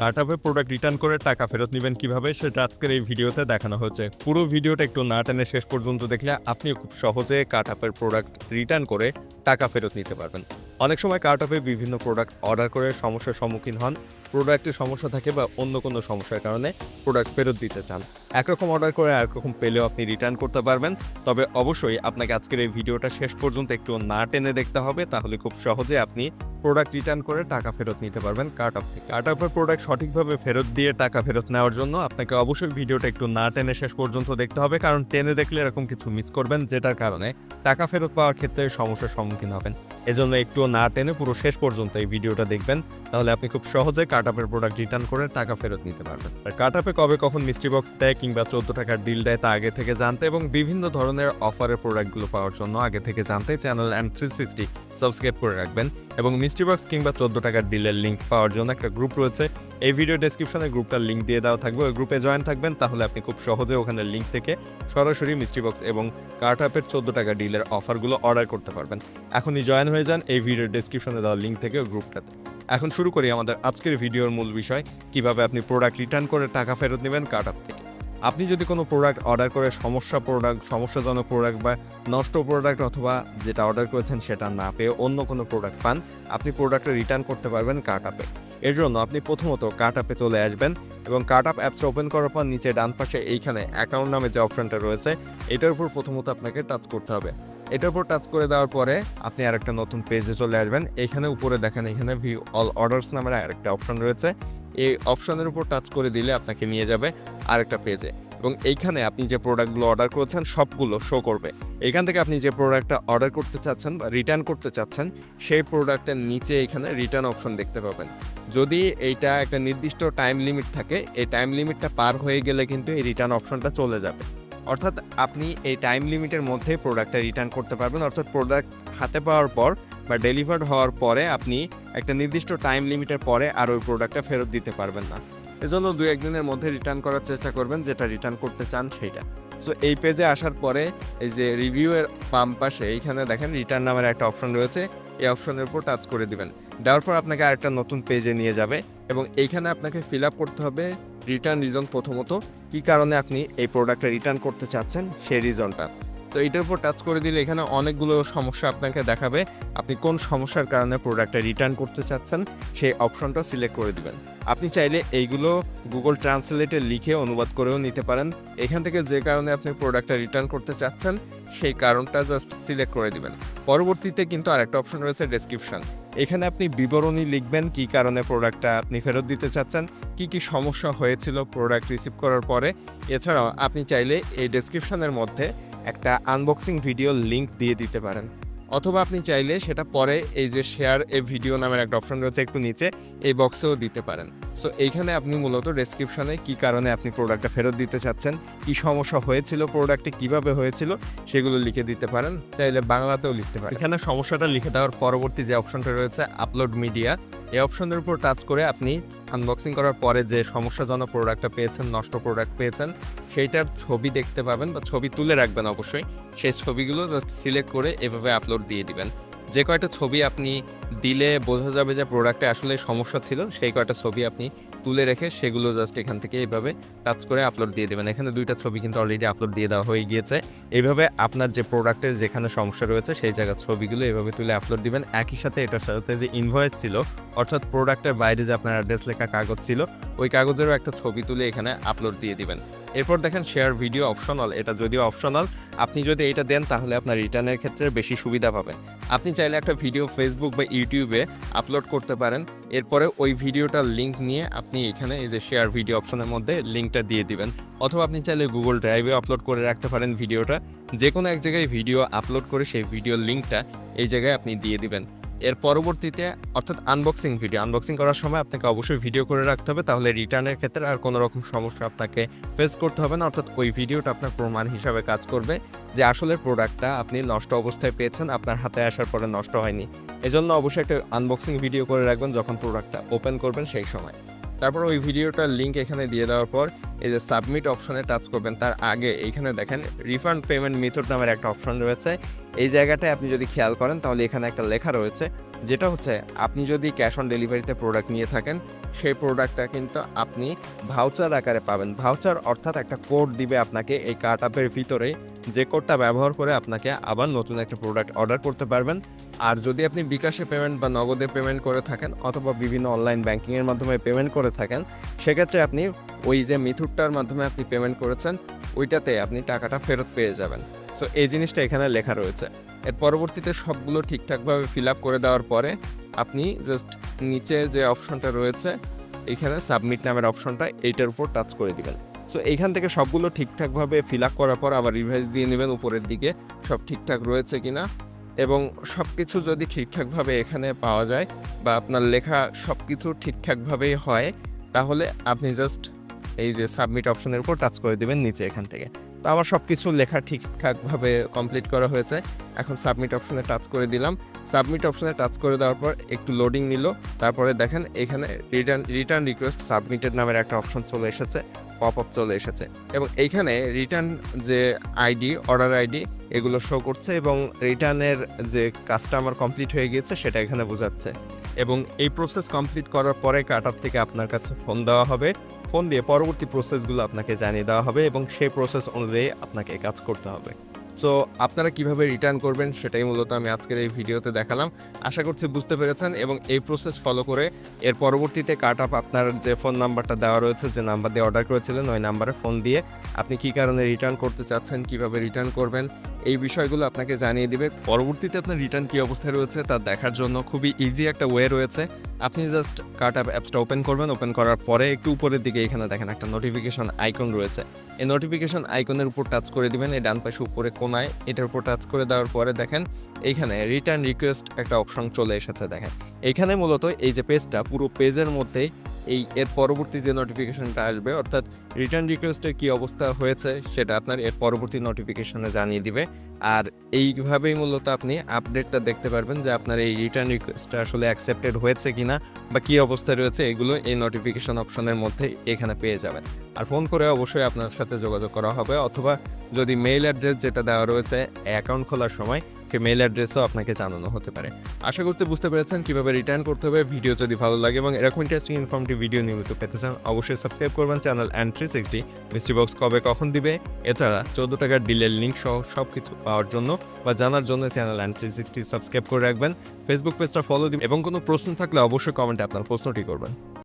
কার্টআপে product return করে টাকা ফেরত নেবেন কীভাবে, সেটা আজকের এই ভিডিওতে দেখানো হয়েছে। পুরো ভিডিওটা একটু না টেনে শেষ পর্যন্ত দেখলে আপনি খুব সহজে কার্টআপের প্রোডাক্ট রিটার্ন করে টাকা ফেরত নিতে পারবেন। অনেক সময় কার্টআপে বিভিন্ন প্রোডাক্ট অর্ডার করে সমস্যার সম্মুখীন হন প্রোডাক্টের সমস্যা থাকে বা অন্য কোনো সমস্যার কারণে প্রোডাক্ট ফেরত দিতে চান। একরকম অর্ডার করে একরকম পেলেও আপনি রিটার্ন করতে পারবেন। তবে অবশ্যই আপনাকে আজকের এই ভিডিওটা শেষ পর্যন্ত একটু না টেনে দেখতে হবে, তাহলে খুব সহজে আপনি প্রোডাক্ট রিটার্ন করে টাকা ফেরত নিতে পারবেন কার্টআপ থেকে। কার্টআপের প্রোডাক্ট সঠিকভাবে ফেরত দিয়ে টাকা ফেরত নেওয়ার জন্য আপনাকে অবশ্যই ভিডিওটা একটু না টেনে শেষ পর্যন্ত দেখতে হবে, কারণ টেনে দেখলে এরকম কিছু মিস করবেন, যেটার কারণে টাকা ফেরত পাওয়ার ক্ষেত্রে সমস্যার সম্মুখীন হবেন। এজন্য একটু না টেনে পুরো শেষ পর্যন্ত এই ভিডিওটা দেখবেন। তাহলে আপনি খুব সহজে কার্টআপের প্রোডাক্ট রিটার্ন করে টাকা ফেরত নিতে পারবেন। আর কার্টআপে কবে কখন মিস্ট্রি বক্স দেয় কিংবা চোদ্দ টাকার ডিল দেয় তা আগে থেকে জানতে এবং বিভিন্ন ধরনের অফারের প্রোডাক্টগুলো পাওয়ার জন্য আগে থেকে জানতে channel M three sixty subscribe করে রাখবেন এবং মিস্ট্রি বক্স কিংবা চোদ্দ টাকার ডিলের লিঙ্ক পাওয়ার জন্য একটা গ্রুপ রয়েছে। এই ভিডিও ডেসক্রিপশনে গ্রুপটার লিঙ্ক দিয়ে দেওয়া থাকবে। ওই গ্রুপে জয়েন থাকবেন, তাহলে আপনি খুব সহজে ওখানে লিঙ্ক থেকে সরাসরি মিস্ট্রি বক্স এবং কার্টআপের চোদ্দ টাকা ডিলের অফারগুলো অর্ডার করতে পারবেন। এখনই জয়েন হয়ে যান এই ভিডিও ডেসক্রিপশনে দেওয়া লিঙ্ক থেকে গ্রুপটাতে এখন শুরু করি আমাদের আজকের ভিডিওর মূল বিষয়, কীভাবে আপনি প্রোডাক্ট রিটার্ন করে টাকা ফেরত নেবেন কার্টআপ থেকে। আপনি যদি কোনো প্রোডাক্ট অর্ডার করে সমস্যা প্রোডাক্ট সমস্যাজনক প্রোডাক্ট বা নষ্ট প্রোডাক্ট অথবা যেটা অর্ডার করেছেন সেটা না পেয়ে অন্য কোনো প্রোডাক্ট পান, আপনি প্রোডাক্টটা রিটার্ন করতে পারবেন কার্ট আপে এর জন্য আপনি প্রথমত কার্ট আপে চলে আসবেন এবং কার্ট আপ অ্যাপসটা ওপেন করার পর নিচে ডান পাশে এইখানে অ্যাকাউন্ট নামে যে অপশনটা রয়েছে, এটার উপর প্রথমত আপনাকে টাচ করতে হবে। এটার উপর টাচ করে দেওয়ার পরে আপনি আরেকটা নতুন পেজে চলে আসবেন। এখানে উপরে দেখেন, এখানে ভিউ অল অর্ডারস নামের আরেকটা অপশন রয়েছে। এই অপশনের উপর টাচ করে দিলে আপনাকে নিয়ে যাবে আরেকটা পেজে এবং এইখানে আপনি যে প্রোডাক্টগুলো অর্ডার করেছেন, সবগুলো শো করবে। এখান থেকে আপনি যে প্রোডাক্টটা অর্ডার করতে চাচ্ছেন বা রিটার্ন করতে চাচ্ছেন, সেই প্রোডাক্টের নিচে এখানে রিটার্ন অপশন দেখতে পাবেন। যদি এইটা একটা নির্দিষ্ট টাইম লিমিট থাকে, এই টাইম লিমিটটা পার হয়ে গেলে কিন্তু এই রিটার্ন অপশনটা চলে যাবে। অর্থাৎ আপনি এই টাইম লিমিটের মধ্যে প্রোডাক্টটা রিটার্ন করতে পারবেন। অর্থাৎ প্রোডাক্ট হাতে পাওয়ার পর বা ডেলিভার্ড হওয়ার পরে আপনি একটা নির্দিষ্ট টাইম লিমিটের পরে আর ওই প্রোডাক্টটা ফেরত দিতে পারবেন না। এজন্য দু একদিনের মধ্যে রিটার্ন করার চেষ্টা করবেন, যেটা রিটার্ন করতে চান সেইটা। সো এই পেজে আসার পরে এই যে রিভিউয়ের বাম পাশে, এইখানে দেখেন রিটার্ন নামের একটা অপশন রয়েছে। এই অপশনের উপর টাচ করে দিবেন। দেওয়ার পর আপনাকে আরেকটা নতুন পেজে নিয়ে যাবে এবং এইখানে আপনাকে ফিল আপ করতে হবে রিটার্ন রিজন প্রথমত। কী কারণে আপনি এই প্রোডাক্টটা রিটার্ন করতে চাচ্ছেন সেই রিজনটা তো এটার উপর টাচ করে দিলে এখানে অনেকগুলো সমস্যা আপনাকে দেখাবে, আপনি কোন সমস্যার কারণে প্রোডাক্টটা রিটার্ন করতে চাচ্ছেন সেই অপশনটা সিলেক্ট করে দিবেন। আপনি চাইলে এইগুলো গুগল ট্রান্সলেটে লিখে অনুবাদ করেও নিতে পারেন। এখান থেকে যে কারণে আপনি প্রোডাক্টটা রিটার্ন করতে চাচ্ছেন, সেই কারণটা জাস্ট সিলেক্ট করে দিবেন। পরবর্তীতে কিন্তু আরেকটা অপশন রয়েছে ডেসক্রিপশন এখানে আপনি বিবরণী লিখবেন, কি কারণে প্রোডাক্টটা আপনি ফেরত দিতে চাচ্ছেন, কি কি সমস্যা হয়েছিল প্রোডাক্ট রিসিভ করার পরে। এছাড়াও আপনি চাইলে এই ডেসক্রিপশনের মধ্যে একটা আনবক্সিং ভিডিও লিংক দিয়ে দিতে পারেন। অথবা আপনি চাইলে সেটা পরে এই যে শেয়ার এ ভিডিও নামের একটা অপশন রয়েছে একটু নিচে, এই বক্সেও দিতে পারেন। সো এইখানে আপনি মূলত ডেসক্রিপশনে কি কারণে আপনি প্রোডাক্টটা ফেরত দিতে চাচ্ছেন, কি সমস্যা হয়েছিল প্রোডাক্টে কীভাবে হয়েছিল, সেগুলো লিখে দিতে পারেন, চাইলে বাংলাতেও লিখতে পারেন। এখানে সমস্যাটা লিখে দেওয়ার পরবর্তী যে অপশনটা রয়েছে আপলোড মিডিয়া এই অপশনের উপর টাচ করে আপনি আনবক্সিং করার পরে যে সমস্যাজনক প্রোডাক্টটা পেয়েছেন, নষ্ট প্রোডাক্ট পেয়েছেন, সেইটার ছবি দেখতে পাবেন বা ছবি তুলে রাখবেন অবশ্যই। সেই ছবিগুলো জাস্ট সিলেক্ট করে এভাবে আপলোড দিয়ে দিবেন। যে কয়টা ছবি আপনি দিলে বোঝা যাবে যে প্রোডাক্টে আসলে সমস্যা ছিল, সেই কয়টা ছবি আপনি তুলে রেখে সেগুলো জাস্ট এখান থেকে এইভাবে টাচ করে আপলোড দিয়ে দেবেন। এখানে দুইটা ছবি কিন্তু অলরেডি আপলোড দিয়ে দেওয়া হয়ে গিয়েছে। এইভাবে আপনার যে প্রোডাক্টের যেখানে সমস্যা রয়েছে, সেই জায়গার ছবিগুলো এভাবে তুলে আপলোড দিবেন। একই সাথে এটার সাথে যে ইনভয়েস ছিল, অর্থাৎ প্রোডাক্টের বাইরে যে আপনার অ্যাড্রেস লেখা কাগজ ছিল, ওই কাগজেরও একটা ছবি তুলে এখানে আপলোড দিয়ে দিবেন। এরপর দেখেন শেয়ার ভিডিও অপশনাল এটা যদিও অপশনাল আপনি যদি এটা দেন তাহলে আপনার রিটার্নের ক্ষেত্রে বেশি সুবিধা পাবেন। আপনি চাইলে একটা ভিডিও ফেসবুক বা ইউটিউবে আপলোড করতে পারেন। এরপরে ওই ভিডিওটার লিঙ্ক নিয়ে আপনি এখানে এই যে শেয়ার ভিডিও অপশনের মধ্যে লিঙ্কটা দিয়ে দিবেন। অথবা আপনি চাইলে গুগল ড্রাইভে আপলোড করে রাখতে পারেন ভিডিওটা যে কোনো এক জায়গায় ভিডিও আপলোড করে সেই ভিডিওর লিঙ্কটা এই জায়গায় আপনি দিয়ে দিবেন। এর পরবর্তীতে, অর্থাৎ আনবক্সিং ভিডিও আনবক্সিং করার সময় আপনাকে অবশ্যই ভিডিও করে রাখতে হবে, তাহলে রিটার্নের ক্ষেত্রে আর কোনো রকম সমস্যা আপনাকে ফেস করতে হবে না, অর্থাৎ ওই ভিডিওটা আপনার প্রমাণ হিসাবে কাজ করবে যে আসলে প্রোডাক্টটা আপনি নষ্ট অবস্থায় পেয়েছেন, আপনার হাতে আসার পরে নষ্ট হয়নি। এজন্য অবশ্যই একটা আনবক্সিং ভিডিও করে রাখবেন যখন প্রোডাক্টটা ওপেন করবেন সেই সময়। তারপর ওই ভিডিওটার লিঙ্ক এখানে দিয়ে দেওয়ার পর এই যে সাবমিট অপশনে টাচ করবেন, তার আগে এইখানে দেখেন রিফান্ড পেমেন্ট মেথড নামের একটা অপশন রয়েছে। এই জায়গাটায় আপনি যদি খেয়াল করেন, তাহলে এখানে একটা লেখা রয়েছে, যেটা হচ্ছে আপনি যদি ক্যাশ অন ডেলিভারিতে প্রোডাক্ট নিয়ে থাকেন, সেই প্রোডাক্টটা কিন্তু আপনি ভাউচার আকারে পাবেন। ভাউচার অর্থাৎ একটা কোড দিবে আপনাকে এই কার্ট আপের ভিতরে। যে কোডটা ব্যবহার করে আপনাকে আবার নতুন একটা প্রোডাক্ট অর্ডার করতে পারবেন। আর যদি আপনি বিকাশে পেমেন্ট বা নগদে পেমেন্ট করে থাকেন অথবা বিভিন্ন অনলাইন ব্যাংকিংয়ের মাধ্যমে পেমেন্ট করে থাকেন, সেক্ষেত্রে আপনি ওই যে মিথুরটার মাধ্যমে আপনি পেমেন্ট করেছেন, ওইটাতে আপনি টাকাটা ফেরত পেয়ে যাবেন। সো এই জিনিসটা এখানে লেখা রয়েছে। এর পরবর্তীতে সবগুলো ঠিকঠাকভাবে ফিল আপ করে দেওয়ার পরে আপনি জাস্ট নিচে যে অপশনটা রয়েছে, এখানে সাবমিট নামের অপশনটা এইটার উপর টাচ করে দিবেন। সো এইখান থেকে সবগুলো ঠিকঠাকভাবে ফিল আপ করার পর আবার রিভাইজ দিয়ে নেবেন, উপরের দিকে সব ঠিকঠাক রয়েছে কিনা। এবং সব কিছু যদি ঠিকঠাকভাবে এখানে পাওয়া যায় বা আপনার লেখা সব কিছু ঠিকঠাকভাবেই হয়, তাহলে আপনি জাস্ট এই যে সাবমিট অপশনের উপর টাচ করে দেবেন নিচে এখান থেকে। তো আমার সব কিছু লেখা ঠিকঠাকভাবে কমপ্লিট করা হয়েছে। এখন সাবমিট অপশনে টাচ করে দিলাম। সাবমিট অপশনে টাচ করে দেওয়ার পর একটু লোডিং নিল। তারপরে দেখেন এখানে রিটার্ন রিটার্ন রিকোয়েস্ট সাবমিটেড নামের একটা অপশন চলে এসেছে পপ আপ চলে এসেছে। এবং এইখানে রিটার্ন যে আইডি অর্ডার আইডি এগুলো শো করছে এবং রিটার্নের যে কাজটা আমার কমপ্লিট হয়ে গিয়েছে সেটা এখানে বোঝাচ্ছে। এবং এই প্রসেস কমপ্লিট করার পরে কাটার থেকে আপনার কাছে ফোন দেওয়া হবে। ফোন দিয়ে পরবর্তী প্রসেসগুলো আপনাকে জানিয়ে দেওয়া হবে এবং সেই প্রসেস অনুযায়ী আপনাকে কাজ করতে হবে। সো আপনারা কীভাবে রিটার্ন করবেন সেটাই মূলত আমি আজকের এই ভিডিওতে দেখালাম। আশা করছি বুঝতে পেরেছেন এবং এই প্রসেস ফলো করে এর পরবর্তীতে কাট আপ আপনার যে ফোন নাম্বারটা দেওয়া রয়েছে, যে নাম্বার দিয়ে অর্ডার করেছিলেন, ওই নাম্বারে ফোন দিয়ে আপনি কী কারণে রিটার্ন করতে চাচ্ছেন, কীভাবে রিটার্ন করবেন, এই বিষয়গুলো আপনাকে জানিয়ে দিবে। পরবর্তীতে আপনার রিটার্ন কী অবস্থায় রয়েছে তা দেখার জন্য খুবই ইজি একটা ওয়ে রয়েছে। আপনি জাস্ট কার্ট অ্যাপ অ্যাপসটা ওপেন করবেন ওপেন করার পরে একটু উপরের দিকে এখানে দেখেন একটা নোটিফিকেশন আইকন রয়েছে। এই নোটিফিকেশন আইকনের উপর টাচ করে দিবেন, এই ডান পাশে উপরে কোনায় এটার উপর টাচ করে দেওয়ার পরে দেখেন এইখানে রিটার্ন রিকোয়েস্ট একটা অপশন চলে এসেছে দেখেন। এখানে মূলত এই যে পেজটা পুরো পেজের মধ্যেই এই এর পরবর্তী যে নোটিফিকেশনটা আসবে, অর্থাৎ রিটার্ন রিকোয়েস্টের কী অবস্থা হয়েছে সেটা আপনার এর পরবর্তী নোটিফিকেশনে জানিয়ে দিবে। আর এইভাবেই মূলত আপনি আপডেটটা দেখতে পারবেন যে আপনার এই রিটার্ন রিকোয়েস্টটা আসলে অ্যাকসেপ্টেড হয়েছে কিনা বা কী অবস্থায় রয়েছে, এগুলো এই নোটিফিকেশন অপশনের মধ্যে এখানে পেয়ে যাবেন। আর ফোন করে অবশ্যই আপনার সাথে যোগাযোগ করা হবে, অথবা যদি মেইল অ্যাড্রেস যেটা দেওয়া রয়েছে অ্যাকাউন্ট খোলার সময় সেই মেইল অ্যাড্রেসও আপনাকে জানানো হতে পারে। আশা করছি বুঝতে পেরেছেন কীভাবে রিটার্ন করতে হবে। ভিডিও যদি ভালো লাগে এবং এরকম ইন্টারেস্টিং ইনফর্মটিভ ভিডিও নিয়মিত পেতে চান, অবশ্যই সাবস্ক্রাইব করবেন channel and three sixty mystery box কবে কখন দিবে? এছাড়া চোদ্দ টাকার ডিলের লিঙ্ক সহ সব কিছু পাওয়ার জন্য বা জানার জন্য channel and three sixty subscribe করে রাখবেন। ফেসবুক পেজটা ফলো দিন এবং কোনো প্রশ্ন থাকলে অবশ্যই কমেন্টে আপনার প্রশ্নটি করবেন।